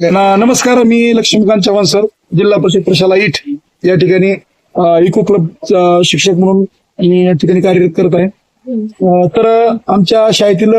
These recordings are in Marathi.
नमस्कार मी लक्ष्मीकांत चव्हाण सर. जिल्हा परिषद प्रशाला इट या ठिकाणी इको क्लब शिक्षक म्हणून मी या ठिकाणी कार्यरत करत आहे. तर आमच्या शाळेतील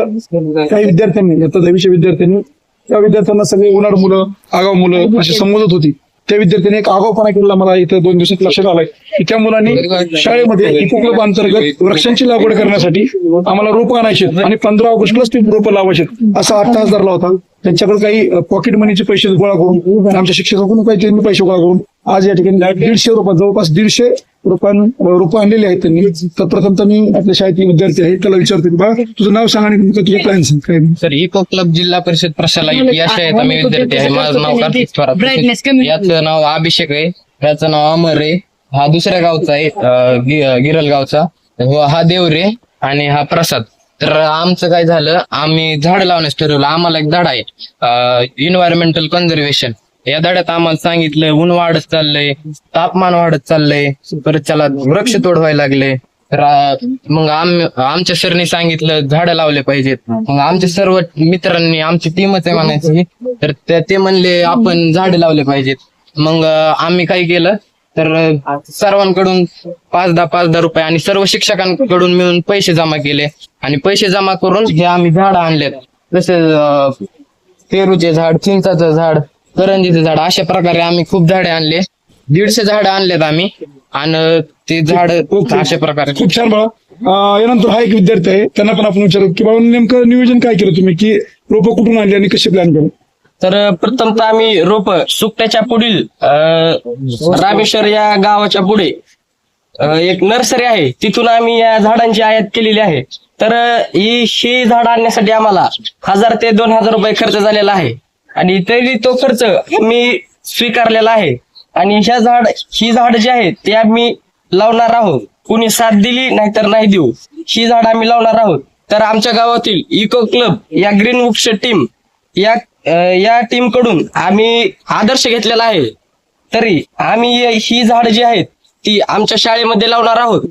काही विद्यार्थ्यांनी आता दहावीच्या विद्यार्थ्यांनी त्या विद्यार्थ्यांना सगळे उन्हाळ मुलं आगाव मुलं अशी संबोधत होती. त्या विद्यार्थ्यांनी एक आगावपणा केला मला इथं दोन दिवसात लक्षात आलाय की त्या मुलांनी शाळेमध्ये इको क्लब अंतर्गत वृक्षांची लागवड करण्यासाठी आम्हाला रोपं आणायचे आणि पंधरा ऑगस्टलाच ते रोपं लावायचे असा अट्टहास धरला होता. त्यांच्याकडे काही पॉकेट मनीचे पैसे गोळा करून आमच्या शिक्षकाकडून काही त्यांनी पैसे गोळा करून आज या ठिकाणी दीडशे रुपये जवळपास दीडशे रुपयां रोपं आणलेली आहेत त्यांनी. तर प्रथम तर मी आपल्या शाळेतील विद्यार्थी आहे त्याला विचारतो की बा तुझं नाव सांग आणि तुझं प्लॅन सांग. काय? सर इको क्लब जिल्हा परिषद प्रशाला या शाळेत आम्ही विद्यार्थी आहे. माझं नाव कार्तिक थोरात. याचं नाव अभिषेक आहे याचं नाव अमर आहे. हा दुसऱ्या गावचा आहे गिरल गावचा. हा देवरे आणि हा प्रसाद. तर आमचं काय झालं आम्ही झाड लावण्यास ठरवलं. आम्हाला एक धडा आहे. इन्व्हायरमेंटल कन्झर्वेशन या धड्यात आम्हाला सांगितलं ऊन वाढत चाललंय तापमान वाढत चाललंय परत त्याला वृक्ष तोड व्हायला लागले. तर मग आम आमच्या सरने सांगितलं झाडं लावले पाहिजेत. मग आमच्या सर्व मित्रांनी आमची टीमच आहे म्हणायची. तर ते म्हणले आपण झाड लावले पाहिजेत. मग आम्ही काय केलं तर सर्वांकडून पाच दहा पाच दहा रुपये आणि सर्व शिक्षकांकडून मिळून पैसे जमा केले. आणि पैसे जमा करून हे आम्ही झाडं आणलेत. अ, पेरूचे झाड चिंचाचं झाड करंजीचं झाड अशा प्रकारे आम्ही खूप झाडे आणले. दीडशे झाडं आणलेत आम्ही. आणि ते झाड अशा प्रकारे खूप छान बाळा यानंतर हा एक विद्यार्थी आहे. त्यांना पण आपण विचारू की बाबा नेमकं नियोजन काय केलं तुम्ही? की रोपं कुठून आणली आणि कशी प्लॅन केलं तर प्रथमतः आम्ही रोप सुकट्याच्या पुढील रामेश्वर या गावाच्या पुढे एक नर्सरी आहे. तिथून आम्ही या झाडांची आयात केलेली आहे. तर ही ही झाड आणण्यासाठी आम्हाला हजार ते दोन हजार रुपये खर्च झालेला आहे. आणि तरी तो खर्च मी स्वीकारलेला आहे. आणि ह्या झाड ही झाड जी आहेत ते आम्ही लावणार आहोत. कुणी साथ दिली नाहीतर नाही देऊ. ही झाड आम्ही लावणार आहोत. तर आमच्या गावातील इको क्लब या ग्रीन वृक्ष टीम या अं, या टीमकडून आम्ही आदर्श घेतलेला आहे. तरी आम्ही हे- झाड जी आहेत ती आमच्या शाळेमध्ये लावणार आहोत.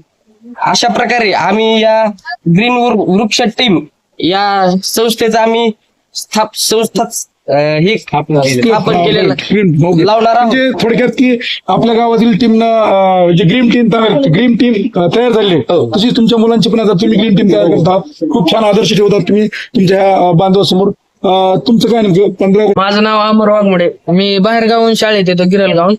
अशा प्रकारे आम्ही या ग्रीन वृक्ष टीम या संस्थेचा आम्ही स्थाप संस्था अं, हे स्थापन केलेलं. लावणार आहोत. म्हणजे थोडक्यात की आपल्या गावातील टीमनं जे ग्रीन टीम ग्रीन टीम तयार झाली आहे, हो. तशी तुमच्या मुलांची पण आता तुम्ही ग्रीन टीम तयार करतात. खूप छान आदर्श ठेवतात तुम्ही तुमच्या ह्या बांधवासमोर. अं, तुमचं काय नेमकं? पंधरा माझं नाव अमर वाघमोडे. मी बाहेर गावून शाळेत येतो गिरल गावून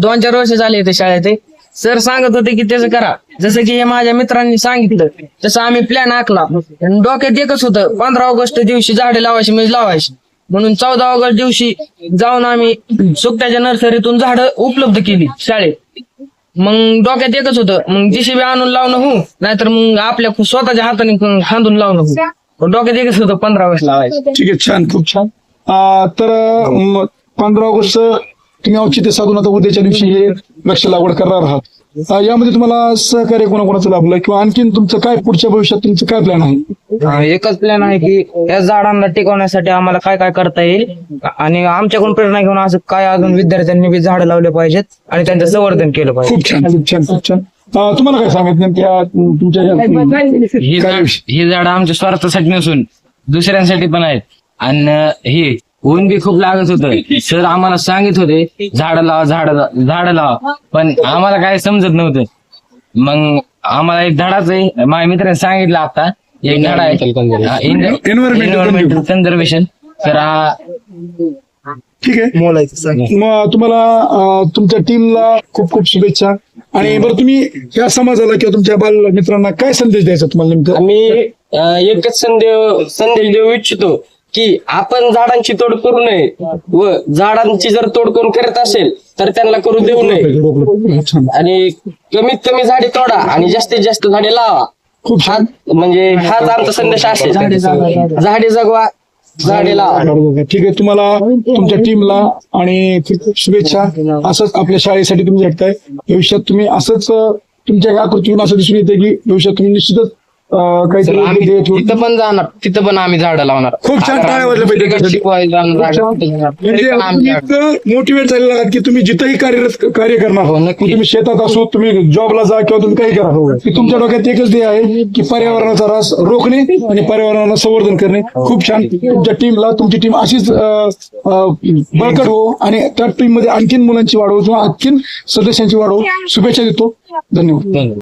दोन चार वर्ष झाले येते शाळेत आहे. सर सांगत होते की त्याचं करा. जसं की हे माझ्या मित्रांनी सांगितलं तसं आम्ही प्लॅन आखला. आणि डोक्यात एकच होतं पंधरा ऑगस्ट दिवशी झाडे लावायची म्हणजे लावायची. म्हणून चौदा ऑगस्ट दिवशी जाऊन आम्ही सुकट्याच्या नर्सरीतून झाडं उपलब्ध केली शाळेत. मग डोक्यात एकच होतं मग जीसीबी आणून लावणं हो नाहीतर मग आपल्या स्वतःच्या हाताने खांदून लावणं हो डोक्यात एकच होतं पंधरा ऑगस्ट. लावायचं. ठीक आहे छान खूप छान. अं, तर अं, पंधरा ऑगस्ट तुम्ही औचित्य साधून आता उद्याच्या दिवशी हे लक्ष लागवड करणार आहात. अं, यामध्ये तुम्हाला सहकार्य कोणाकोणाचं लाभलं किंवा आणखीन तुमचं काय पुढच्या भविष्यात तुमचं काय प्लॅन आहे? हा, एकच प्लॅन आहे की या झाडांना टिकवण्यासाठी आम्हाला काय काय करता येईल आणि आमच्याकडून प्रेरणा घेऊन असं काय अजून विद्यार्थ्यांनी बी झाडं लावले पाहिजेत आणि त्यांचं संवर्धन केलं पाहिजे. खूप छान खूप छान खूप छान. तुम्हाला काय सांगायचं तुमच्या या- ही झाड? ही झाड आमच्या स्वार्थासाठी नसून दुसऱ्यांसाठी पण आहेत. आणि ही ऊन बी खूप लागत होतं. सर आम्हाला सांगित होते झाड लावा झाड झाड लावा. पण आम्हाला काय समजत नव्हतं. मग आम्हाला एक धडाच आहे. माझ्या मित्राने सांगितलं आता एक धडा आहे. Environmental एन्व्हायरमेंटल कन्झर्वेशन तर हा ठीक आहे. मग तुम्हाला अं, तुमच्या टीमला खूप खूप शुभेच्छा. आणि बरं तुम्ही या समाजाला किंवा तुमच्या बाल मित्रांना काय संदेश द्यायचा तुम्हाला नेमकं? आम्ही अं, एकच संदेश संदेश देऊ इच्छितो की आपण झाडांची तोड करू नये. व झाडांची जर तोड कोण करत असेल तर त्यांना करू देऊ नये. छान. आणि कमीत कमी झाडे तोडा आणि जास्तीत जास्त झाडे लावा. खूप हा छान म्हणजे हाच आमचा संदेश असेल. झाडे जगवा. ठीक आहे तुम्हाला तुमच्या टीमला आणि शुभेच्छा. असंच आपल्या शाळेसाठी तुम्ही झटताय. भविष्यात तुम्ही असंच तुमच्या या कृतीतून असं दिसून येते की भविष्यात तुम्ही निश्चितच काहीतरी तिथं पण जाणार तिथं पण आम्ही झाडं लावणार. खूप छान टाळ्या वाजल्या पाहिजे. तरी म्हणजे आम्ही मोटिवेट झालेला आहात की तुम्ही जिथंही कार्यरत कार्य करणार हो, नक्की. तुम्ही शेतात असो तुम्ही जॉबला जा किंवा तुम्ही काही करा. की तुमच्या डोक्यात एकच ध्येय आहे की पर्यावरणाचा ऱ्हास रोखणे आणि पर्यावरणाला संवर्धन करणे. खूप छान. तुमच्या टीमला तुमची टीम अशीच अं, अं, बळकट हो आणि त्या टीममध्ये आणखीन मुलांची वाढ हो किंवा आणखीन सदस्यांची वाढ हो. शुभेच्छा देतो. धन्यवाद.